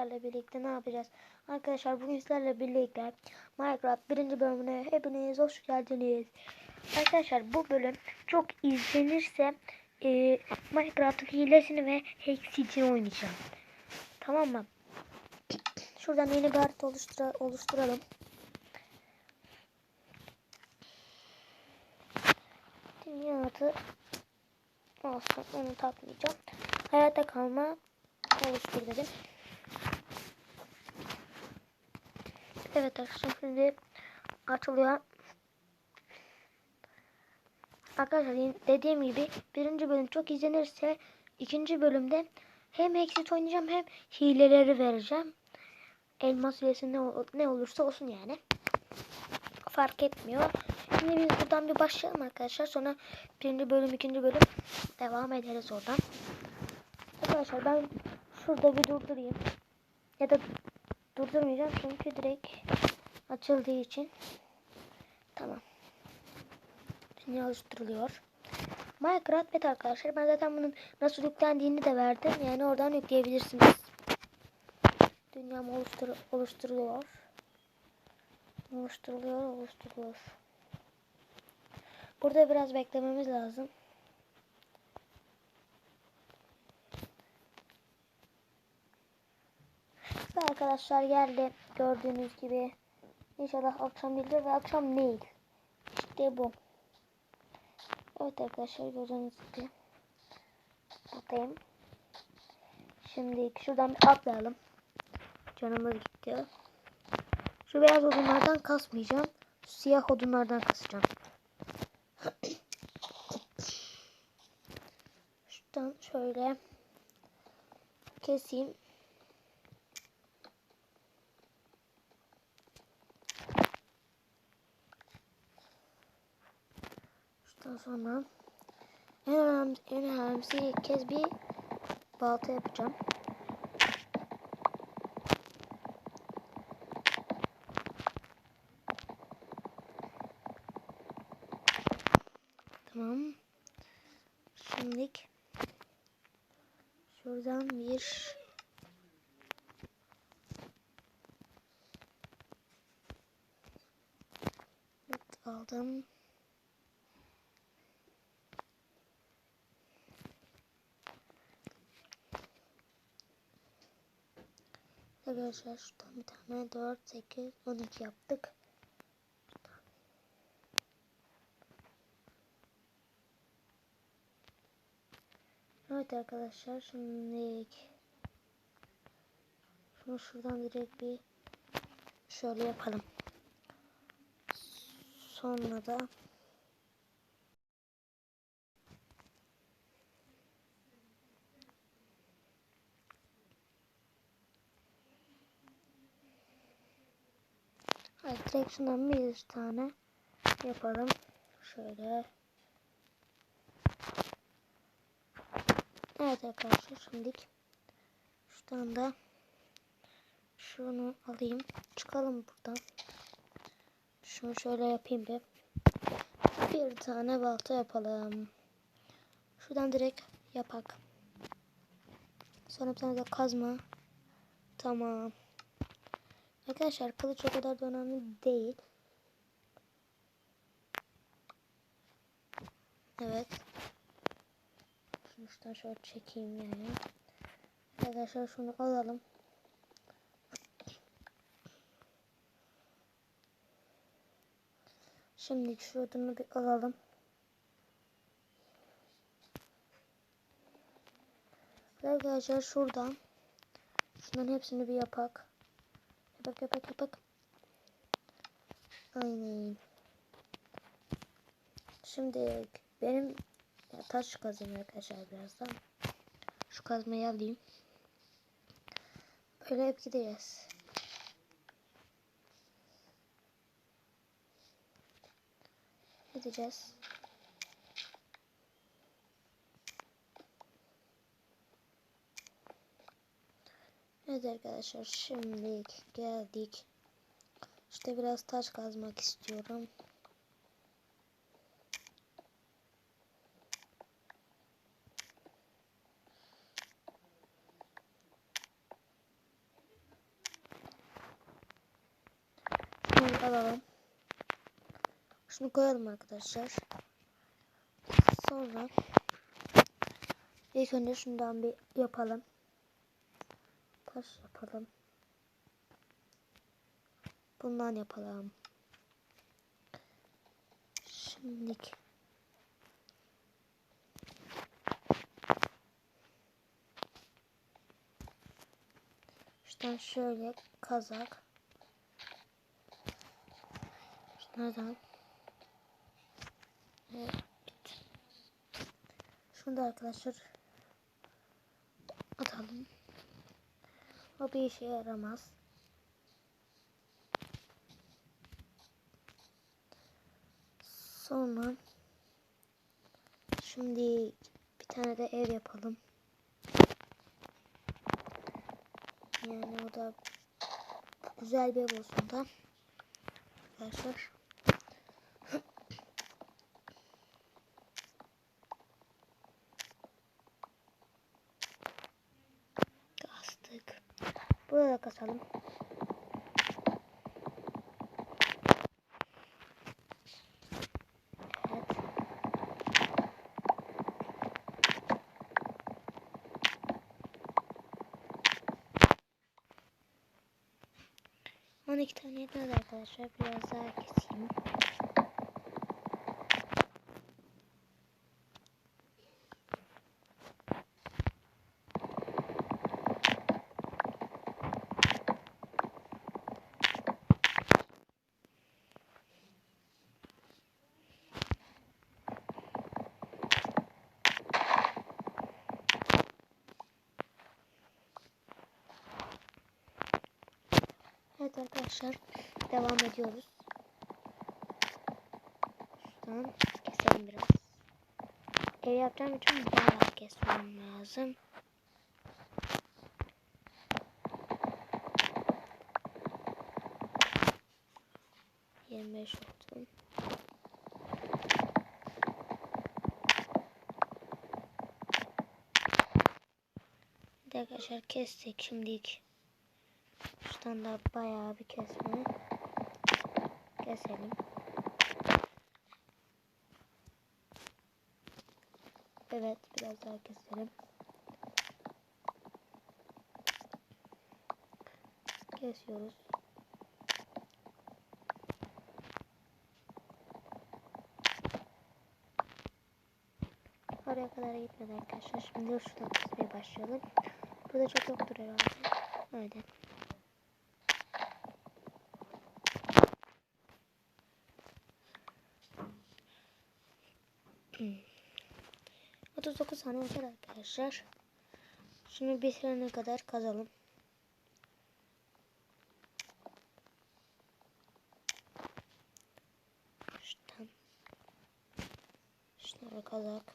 sizlerle birlikte ne yapacağız? Arkadaşlar bugün sizlerle birlikte Minecraft birinci bölümüne hepiniz hoş geldiniz. Arkadaşlar bu bölüm çok izlenirse e, Minecraft'ın hilesini ve hacksini oynayacağım. Tamam mı? Şuradan yeni bir harita oluştura, oluşturalım. Dünya adı olsun onu takmayacağım. Hayatta kalma oluştur dedim. Evet arkadaşlar şimdi açılıyor. Arkadaşlar dediğim gibi birinci bölüm çok izlenirse ikinci bölümde hem exit oynayacağım hem hileleri vereceğim. Elmas hilesi ne, ne olursa olsun yani. Fark etmiyor. Şimdi biz buradan bir başlayalım arkadaşlar. Sonra birinci bölüm, ikinci bölüm devam ederiz oradan. Arkadaşlar ben şurada bir durdurayım. Ya da durdurmayacağım çünkü direkt açıldığı için. Tamam. Dünya oluşturuluyor. Minecraft beta arkadaşlar. Ben zaten bunun nasıl yüklendiğini de verdim. Yani oradan yükleyebilirsiniz. Dünyam oluştur oluşturuluyor. Oluşturuluyor, oluşturuluyor. Burada biraz beklememiz lazım. Ve arkadaşlar geldi. Gördüğünüz gibi. İnşallah akşam gelir ve akşam değil. İşte bu. Evet arkadaşlar gördüğünüz gibi. Buradayım. Şimdi şuradan bir atlayalım. Canımız gitti. Şu beyaz odunlardan kasmayacağım. Şu siyah odunlardan kasacağım. Şuradan şöyle keseyim. Şuradan sonra en önemli, en önemlisi ilk kez bir balta yapacağım. Tamam. Şimdilik şuradan bir evet, aldım. Arkadaşlar şuradan bir tane 4, 8, 12 yaptık. Evet arkadaşlar şimdi şunu şuradan direkt bir şöyle yapalım. Sonra da Evet, direkt şundan bir tane yapalım. Şöyle. Evet arkadaşlar şimdilik şuradan da şunu alayım. Çıkalım buradan. Şunu şöyle yapayım bir. Bir tane balta yapalım. Şuradan direkt yapak. Sonra bir tane de kazma. Tamam. Arkadaşlar kılıç o kadar da önemli değil. Evet. Şunu şuradan şöyle çekeyim yani. Arkadaşlar şunu alalım. Şimdi şu odunu bir alalım. Arkadaşlar şuradan şunların hepsini bir yapak. Yapak yapak yapak. Aynen. Şimdi benim ya, taş kazayım arkadaşlar birazdan. Şu kazmayı alayım. Böyle hep gideceğiz. Gideceğiz. Evet arkadaşlar şimdi geldik. İşte biraz taş kazmak istiyorum. Şunu alalım. Şunu koyalım arkadaşlar. Sonra ilk önce şundan bir yapalım. Taş yapalım. Bundan yapalım. Şimdilik Şuradan şöyle kazak. Şunlardan. Evet. Şunu da arkadaşlar atalım. O bir işe yaramaz. Sonra şimdi bir tane de ev yapalım. Yani o da güzel bir ev olsun da. Arkadaşlar. Burada da kasalım. Evet. On iki tane yetmez arkadaşlar. Biraz daha keseyim. Evet arkadaşlar devam ediyoruz. Şuradan keselim biraz. Ev yapacağım için bayağı kesmem lazım. Yirmi beş oldu. Evet Arkadaşlar kestik şimdilik. Şuradan da bayağı bir kesme. Keselim. Evet biraz daha keselim. Kesiyoruz. Oraya kadar gitmedi arkadaşlar. Şimdi şuradan kesmeye başlayalım. Burada çok yoktur herhalde. Aynen. 39 saniye yeter arkadaşlar. Şunu bitirene kadar kazalım. Şuradan. Şunları kazak.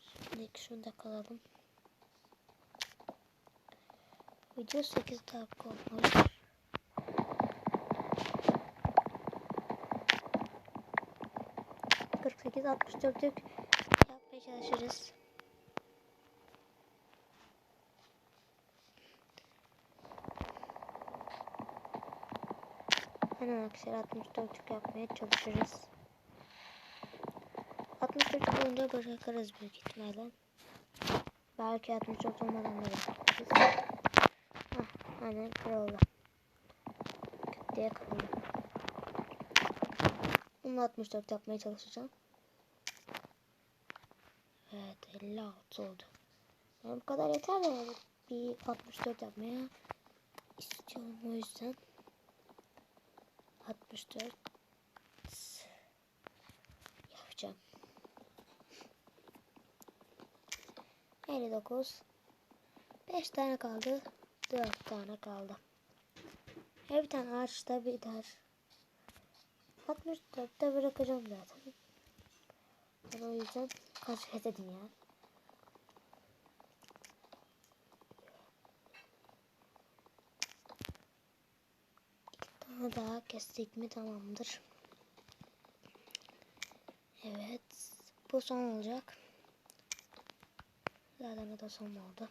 Şimdi şunu da kalalım. Video 8 dakika olmuş. Kırk sekiz altmış dörtlük yapmaya çalışırız. Hemen arkadaşlar 64'lük yapmaya çalışırız. 64 olunca bırakırız büyük ihtimalle. Belki 64 olmadan da bırakırız. Hah, kırıldı. Küt diye. Bunu 64 yapmaya çalışacağım. Evet 56 oldu. Yani bu kadar yeter de bir 64 yapmaya istiyorum o yüzden. 64 yapacağım. 59 5 tane kaldı. 4 tane kaldı. Her bir tane ağaçta biter. 64'te bırakacağım zaten. Ben o yüzden kaç edin ya. Daha kestik mi tamamdır. Evet. Bu son olacak. Zaten o da son oldu.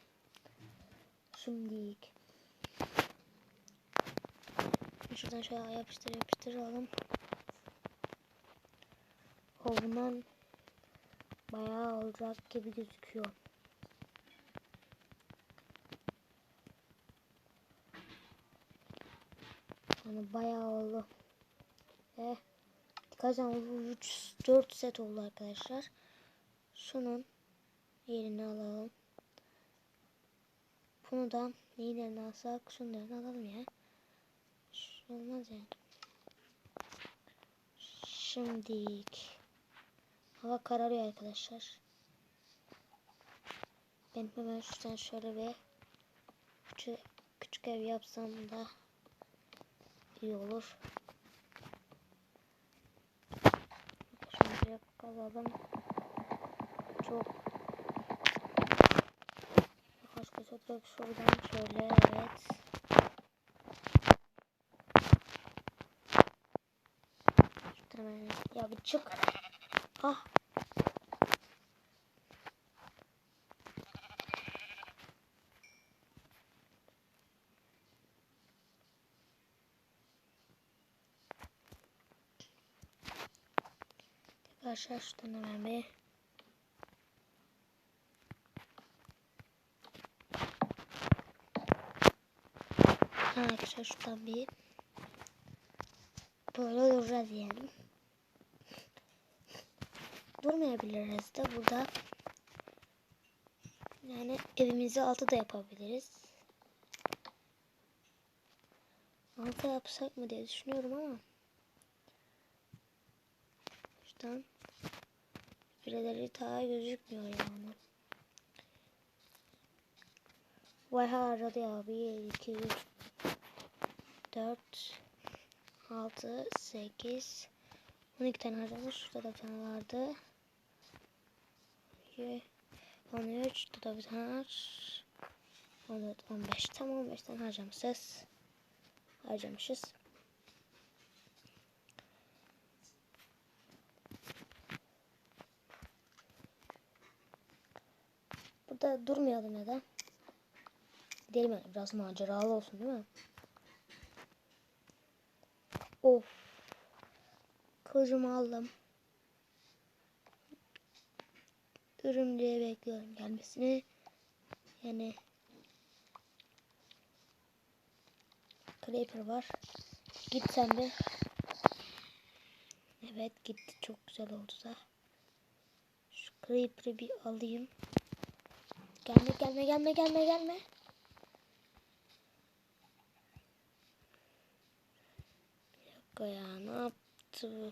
Şimdi şuradan şöyle yapıştır yapıştıralım. O bundan bayağı olacak gibi gözüküyor. Yani bayağı oldu. Ve kaç tane oldu? 3, 4 set oldu arkadaşlar. Şunun yerini alalım. Bunu da yerine alsak yerine alalım ya. Şu olmaz yani. Şimdilik. Hava kararıyor arkadaşlar. Ben hemen şuradan şöyle bir küçük, küçük ev yapsam da iyi olur. Şimdi kazalım. Çok Kaç köşe direkt şuradan şöyle evet. Ya bir çık. Ah. Arkadaşlar şuradan hemen bir arkadaşlar şuradan bir böyle duracağız yani. Durmayabiliriz de burada. Yani evimizi altı da yapabiliriz. Altı yapsak mı diye düşünüyorum ama. Şuradan birileri daha gözükmüyor yani. Vay harcadı ya. 1, 2, 3, 4, 6, 8, 12 tane harcamış. Şurada da bir tane vardı. 2, 13, burada da bir tane var. 14, 15. Tam 15 tane harcamışız. Harcamışız. Burada durmayalım ya da. Gidelim yani biraz maceralı olsun değil mi? Of. Kılıcımı aldım. Örümceğe bekliyorum gelmesini. Yani Creeper var. Git sen bir. Evet gitti. Çok güzel oldu da. Şu Creeper'ı bir alayım. Gelme gelme gelme gelme gelme. Bir dakika ya ne yaptı bu?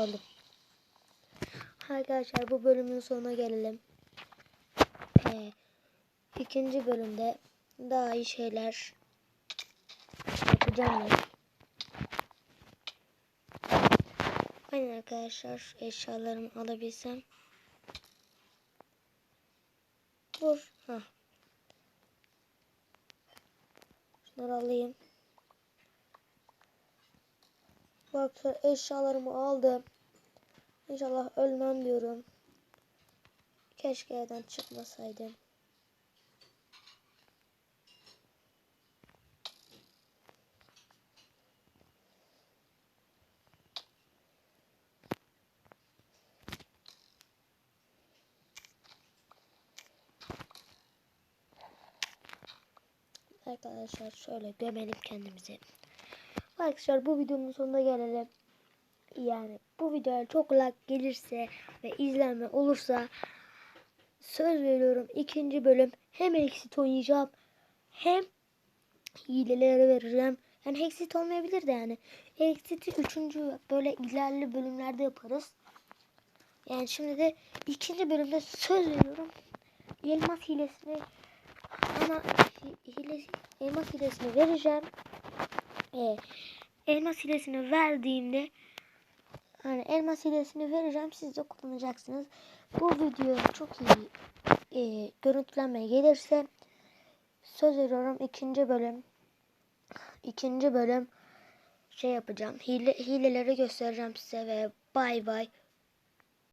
Öldüm. Arkadaşlar bu bölümün sonuna gelelim. Ee, ikinci bölümde daha iyi şeyler yapacağım. Aynen arkadaşlar eşyalarımı alabilsem. Vur. Ha. Şunları alayım. Bak eşyalarımı aldım. İnşallah ölmem diyorum. Keşke evden çıkmasaydım. Arkadaşlar şöyle gömelim kendimizi. Arkadaşlar bu videonun sonuna gelelim. Yani bu videoya çok like gelirse ve izlenme olursa söz veriyorum ikinci bölüm hem exit oynayacağım hem hilelere vereceğim. Yani exit olmayabilir de yani. Exit'i üçüncü böyle ilerli bölümlerde yaparız. Yani şimdi de ikinci bölümde söz veriyorum. Elmas hilesini ama hilesi, elmas hilesini vereceğim. Ee, elmas hilesini verdiğimde yani elmas hilesini vereceğim. Siz de kullanacaksınız. Bu video çok iyi e, görüntülenmeye gelirse söz veriyorum ikinci bölüm ikinci bölüm şey yapacağım. Hile, hileleri göstereceğim size ve bay bay.